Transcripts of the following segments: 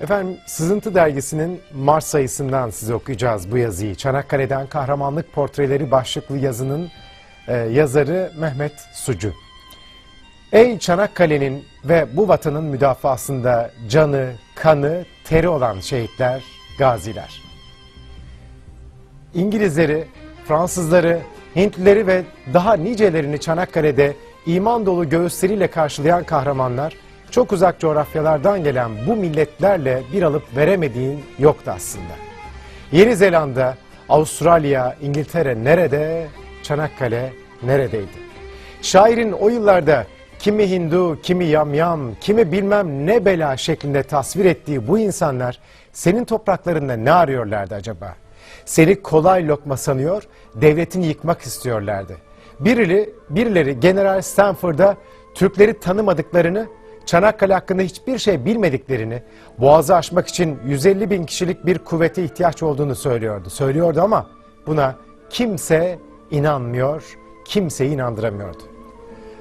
Efendim Sızıntı Dergisi'nin Mart sayısından size okuyacağız bu yazıyı. Çanakkale'den kahramanlık portreleri başlıklı yazının e, yazarı Mehmet Sucu. Ey Çanakkale'nin ve bu vatanın müdafasında canı, kanı, teri olan şehitler, gaziler. İngilizleri, Fransızları, Hintlileri ve daha nicelerini Çanakkale'de iman dolu göğüsleriyle karşılayan kahramanlar çok uzak coğrafyalardan gelen bu milletlerle bir alıp veremediğin yoktu aslında. Yeni Zelanda, Avustralya, İngiltere nerede, Çanakkale neredeydi? Şairin o yıllarda kimi Hindu, kimi yamyam, kimi bilmem ne bela şeklinde tasvir ettiği bu insanlar senin topraklarında ne arıyorlardı acaba? Seni kolay lokma sanıyor, devletini yıkmak istiyorlardı. Birileri, birileri General Stanford'a Türkleri tanımadıklarını, Çanakkale hakkında hiçbir şey bilmediklerini, boğazı aşmak için 150 bin kişilik bir kuvvete ihtiyaç olduğunu söylüyordu. Söylüyordu ama buna kimse inanmıyor, kimseyi inandıramıyordu.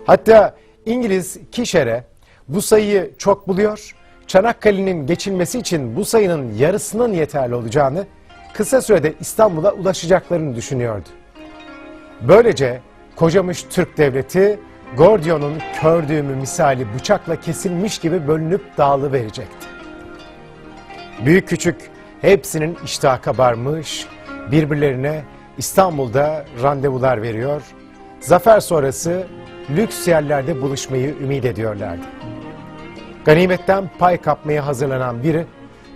Hatta İngiliz Kişer'e bu sayıyı çok buluyor, Çanakkale'nin geçilmesi için bu sayının yarısının yeterli olacağını, kısa sürede İstanbul'a ulaşacaklarını düşünüyordu. Böylece kocamış Türk devleti Gordion'un kör düğümü misali bıçakla kesilmiş gibi bölünüp dağılıverecekti. Büyük küçük hepsinin iştahı kabarmış, birbirlerine İstanbul'da randevular veriyor, zafer sonrası lüks yerlerde buluşmayı ümit ediyorlardı. Ganimetten pay kapmaya hazırlanan biri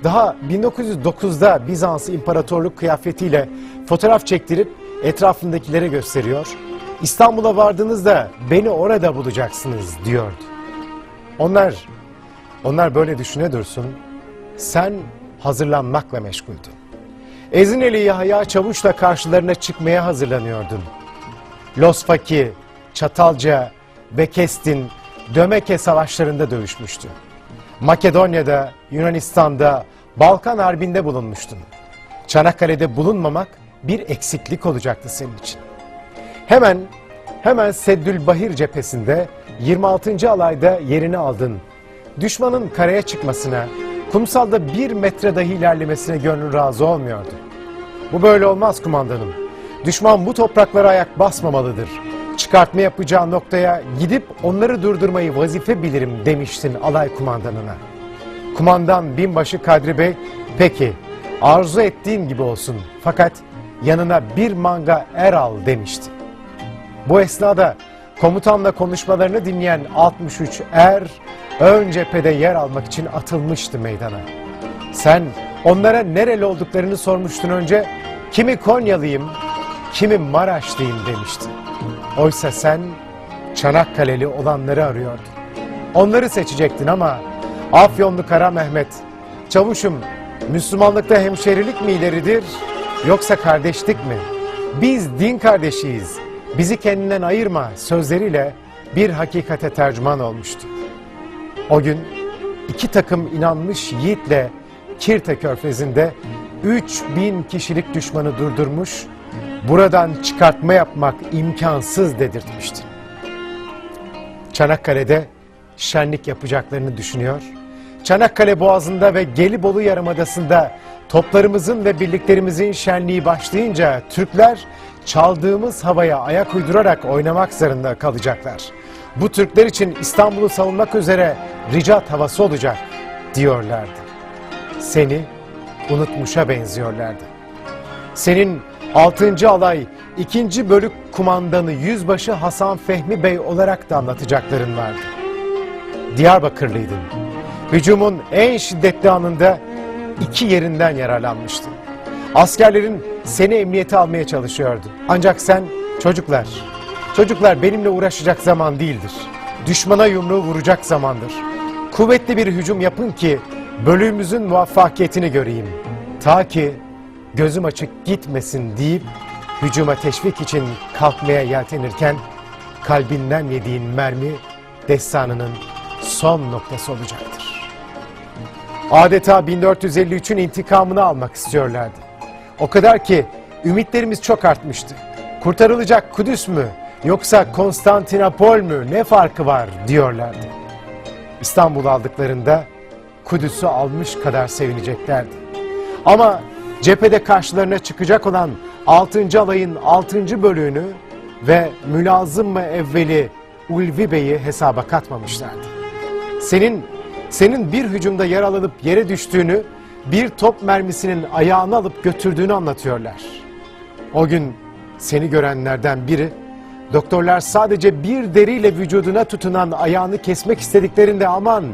daha 1909'da Bizans İmparatorluk kıyafetiyle fotoğraf çektirip etrafındakilere gösteriyor. İstanbul'a vardığınızda beni orada bulacaksınız diyordu. Onlar, onlar böyle düşüne dursun. Sen hazırlanmakla meşguldün. Ezineli Yahya Çavuş'la karşılarına çıkmaya hazırlanıyordun. Losfaki, Çatalca, Bekestin, Dömeke savaşlarında dövüşmüştü. Makedonya'da, Yunanistan'da, Balkan Harbi'nde bulunmuştun. Çanakkale'de bulunmamak bir eksiklik olacaktı senin için. Hemen, hemen Seddülbahir cephesinde 26. alayda yerini aldın. Düşmanın karaya çıkmasına, kumsalda bir metre dahi ilerlemesine gönlün razı olmuyordu. Bu böyle olmaz kumandanım. Düşman bu topraklara ayak basmamalıdır. Çıkartma yapacağı noktaya gidip onları durdurmayı vazife bilirim demiştin alay kumandanına. Kumandan binbaşı Kadri Bey, peki arzu ettiğin gibi olsun fakat yanına bir manga er al demişti. Bu esnada komutanla konuşmalarını dinleyen 63 er ön cephede yer almak için atılmıştı meydana. Sen onlara nereli olduklarını sormuştun önce. Kimi Konyalıyım, kimi Maraşlıyım demiştin. Oysa sen Çanakkale'li olanları arıyordun. Onları seçecektin ama Afyonlu Kara Mehmet, çavuşum Müslümanlıkta hemşerilik mi ileridir yoksa kardeşlik mi? Biz din kardeşiyiz, bizi kendinden ayırma sözleriyle bir hakikate tercüman olmuştu. O gün iki takım inanmış yiğitle Kirte Körfezi'nde 3000 kişilik düşmanı durdurmuş, buradan çıkartma yapmak imkansız dedirtmişti. Çanakkale'de şenlik yapacaklarını düşünüyor. Çanakkale Boğazı'nda ve Gelibolu Yarımadası'nda toplarımızın ve birliklerimizin şenliği başlayınca Türkler çaldığımız havaya ayak uydurarak oynamak zorunda kalacaklar. Bu Türkler için İstanbul'u savunmak üzere ricat havası olacak diyorlardı. Seni unutmuşa benziyorlardı. Senin 6. alay 2. bölük kumandanı Yüzbaşı Hasan Fehmi Bey olarak da anlatacakların vardı. Diyarbakırlıydın. Hücumun en şiddetli anında iki yerinden yararlanmıştın. Askerlerin seni emniyete almaya çalışıyordu. Ancak sen çocuklar, çocuklar benimle uğraşacak zaman değildir. Düşmana yumruğu vuracak zamandır. Kuvvetli bir hücum yapın ki bölüğümüzün muvaffakiyetini göreyim. Ta ki gözüm açık gitmesin deyip hücuma teşvik için kalkmaya yeltenirken kalbinden yediğin mermi destanının son noktası olacaktır. Adeta 1453'ün intikamını almak istiyorlardı. O kadar ki ümitlerimiz çok artmıştı. Kurtarılacak Kudüs mü yoksa Konstantinopol mü ne farkı var diyorlardı. İstanbul aldıklarında Kudüs'ü almış kadar sevineceklerdi. Ama cephede karşılarına çıkacak olan 6. alayın 6. bölüğünü ve mülazım mı evveli Ulvi Bey'i hesaba katmamışlardı. Senin senin bir hücumda yaralanıp yere düştüğünü, bir top mermisinin ayağını alıp götürdüğünü anlatıyorlar. O gün seni görenlerden biri, doktorlar sadece bir deriyle vücuduna tutunan ayağını kesmek istediklerinde aman,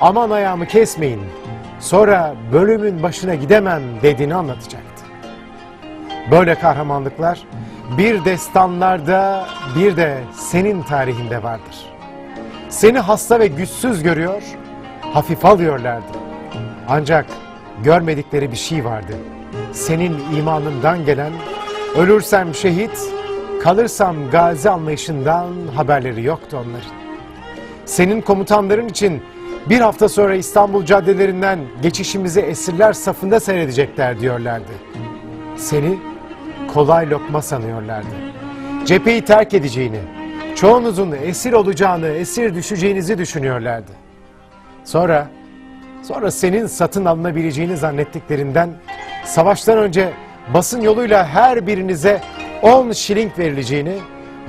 aman ayağımı kesmeyin, sonra bölümün başına gidemem dediğini anlatacaktı. Böyle kahramanlıklar bir destanlarda bir de senin tarihinde vardır. Seni hasta ve güçsüz görüyor, hafif alıyorlardı. Ancak görmedikleri bir şey vardı. Senin imanından gelen, ölürsem şehit, kalırsam gazi anlayışından haberleri yoktu onların. Senin komutanların için bir hafta sonra İstanbul caddelerinden geçişimizi esirler safında seyredecekler diyorlardı. Seni kolay lokma sanıyorlardı. Cepheyi terk edeceğini, çoğunuzun esir olacağını, esir düşeceğinizi düşünüyorlardı. Sonra, sonra senin satın alınabileceğini zannettiklerinden savaştan önce basın yoluyla her birinize 10 şiling verileceğini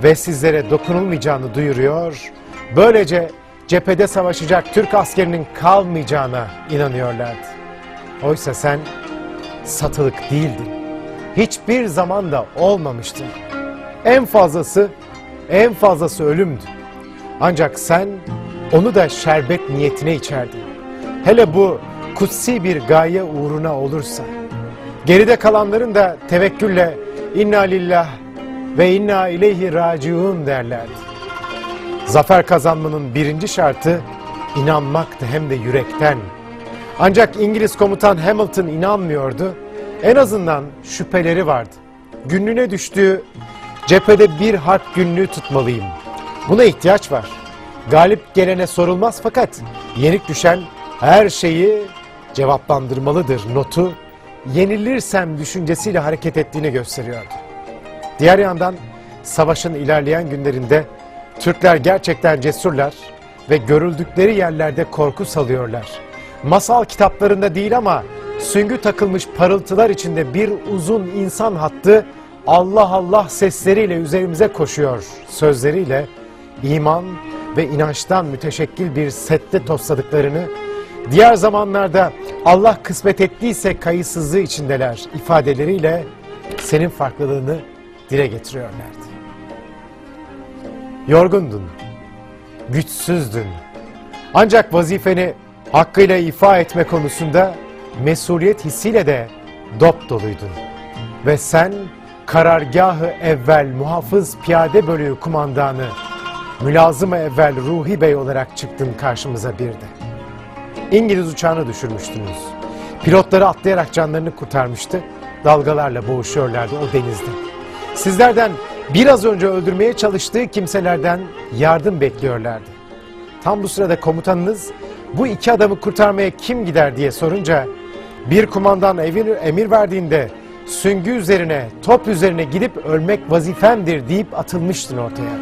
ve sizlere dokunulmayacağını duyuruyor. Böylece cephede savaşacak Türk askerinin kalmayacağına inanıyorlardı. Oysa sen satılık değildin. Hiçbir zaman da olmamıştın. En fazlası, en fazlası ölümdü. Ancak sen onu da şerbet niyetine içerdin. Hele bu kutsi bir gaye uğruna olursa. Geride kalanların da tevekkülle inna lillah ve inna ileyhi raciun derlerdi. Zafer kazanmanın birinci şartı inanmaktı hem de yürekten. Ancak İngiliz komutan Hamilton inanmıyordu. En azından şüpheleri vardı. Günlüğüne düştüğü cephede bir harp günlüğü tutmalıyım. Buna ihtiyaç var. Galip gelene sorulmaz fakat yenik düşen her şeyi cevaplandırmalıdır notu yenilirsem düşüncesiyle hareket ettiğini gösteriyordu. Diğer yandan savaşın ilerleyen günlerinde Türkler gerçekten cesurlar ve görüldükleri yerlerde korku salıyorlar. Masal kitaplarında değil ama süngü takılmış parıltılar içinde bir uzun insan hattı Allah Allah sesleriyle üzerimize koşuyor sözleriyle iman ve inançtan müteşekkil bir sette tosladıklarını diğer zamanlarda Allah kısmet ettiyse kayıtsızlığı içindeler ifadeleriyle senin farklılığını dile getiriyorlardı. Yorgundun, güçsüzdün. Ancak vazifeni hakkıyla ifa etme konusunda mesuliyet hissiyle de dop doluydun. Ve sen karargahı evvel muhafız piyade bölüğü kumandanı, mülazım evvel Ruhi Bey olarak çıktın karşımıza bir de. İngiliz uçağını düşürmüştünüz. Pilotları atlayarak canlarını kurtarmıştı. Dalgalarla boğuşuyorlardı o denizde. Sizlerden biraz önce öldürmeye çalıştığı kimselerden yardım bekliyorlardı. Tam bu sırada komutanınız bu iki adamı kurtarmaya kim gider diye sorunca bir kumandan emir verdiğinde süngü üzerine, top üzerine gidip ölmek vazifemdir deyip atılmıştın ortaya.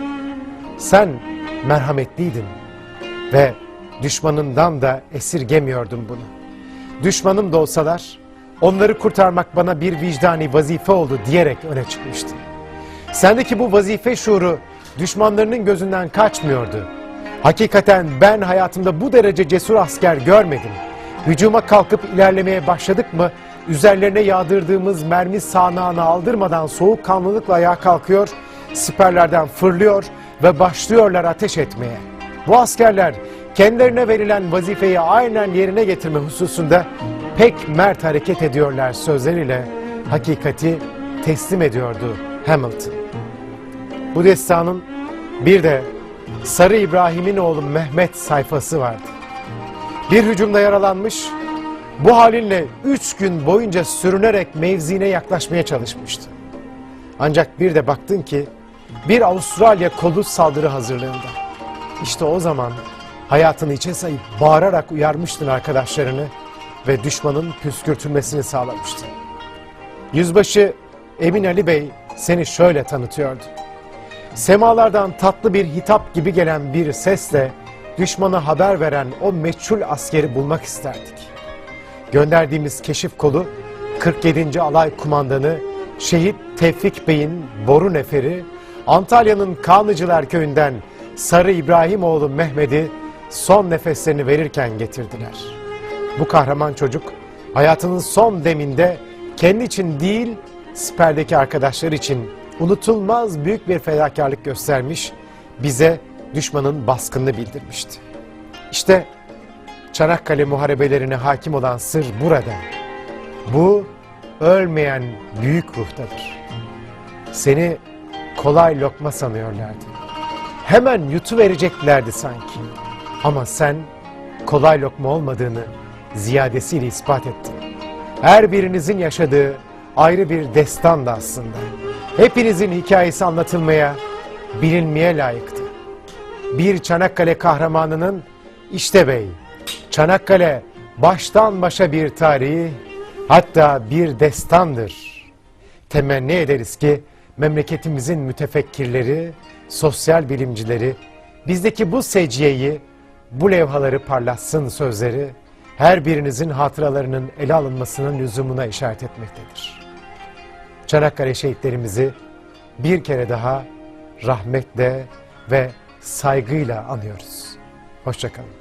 Sen merhametliydin ve düşmanından da esirgemiyordun bunu. Düşmanım da olsalar onları kurtarmak bana bir vicdani vazife oldu diyerek öne çıkmıştın. Sendeki bu vazife şuuru düşmanlarının gözünden kaçmıyordu. Hakikaten ben hayatımda bu derece cesur asker görmedim. Hücuma kalkıp ilerlemeye başladık mı üzerlerine yağdırdığımız mermi sağanağını aldırmadan soğukkanlılıkla ayağa kalkıyor, siperlerden fırlıyor ve başlıyorlar ateş etmeye. Bu askerler kendilerine verilen vazifeyi aynen yerine getirme hususunda pek mert hareket ediyorlar sözleriyle hakikati teslim ediyordu Hamilton. Bu destanın bir de Sarı İbrahim'in oğlu Mehmet sayfası vardı. Bir hücumda yaralanmış, bu halinle üç gün boyunca sürünerek mevzine yaklaşmaya çalışmıştı. Ancak bir de baktın ki bir Avustralya kolu saldırı hazırlığında. İşte o zaman hayatını içe sayıp bağırarak uyarmıştın arkadaşlarını ve düşmanın püskürtülmesini sağlamıştın. Yüzbaşı Emin Ali Bey seni şöyle tanıtıyordu. Semalardan tatlı bir hitap gibi gelen bir sesle düşmana haber veren o meçhul askeri bulmak isterdik. Gönderdiğimiz keşif kolu 47. Alay Kumandanı Şehit Tevfik Bey'in boru neferi Antalya'nın Kanlıcılar Köyü'nden Sarı İbrahimoğlu Mehmet'i son nefeslerini verirken getirdiler. Bu kahraman çocuk hayatının son deminde kendi için değil siperdeki arkadaşlar için unutulmaz büyük bir fedakarlık göstermiş, bize düşmanın baskınını bildirmişti. İşte Çanakkale muharebelerine hakim olan sır burada. Bu ölmeyen büyük ruhtadır. Seni kolay lokma sanıyorlardı. Hemen yutuvereceklerdi sanki. Ama sen kolay lokma olmadığını ziyadesiyle ispat ettin. Her birinizin yaşadığı ayrı bir destan da aslında. Hepinizin hikayesi anlatılmaya, bilinmeye layıktı. Bir Çanakkale kahramanının işte bey, Çanakkale baştan başa bir tarihi, hatta bir destandır. Temenni ederiz ki memleketimizin mütefekkirleri, sosyal bilimcileri bizdeki bu seciyeyi, bu levhaları parlatsın sözleri her birinizin hatıralarının ele alınmasının lüzumuna işaret etmektedir. Çanakkale şehitlerimizi bir kere daha rahmetle ve saygıyla anıyoruz. Hoşçakalın.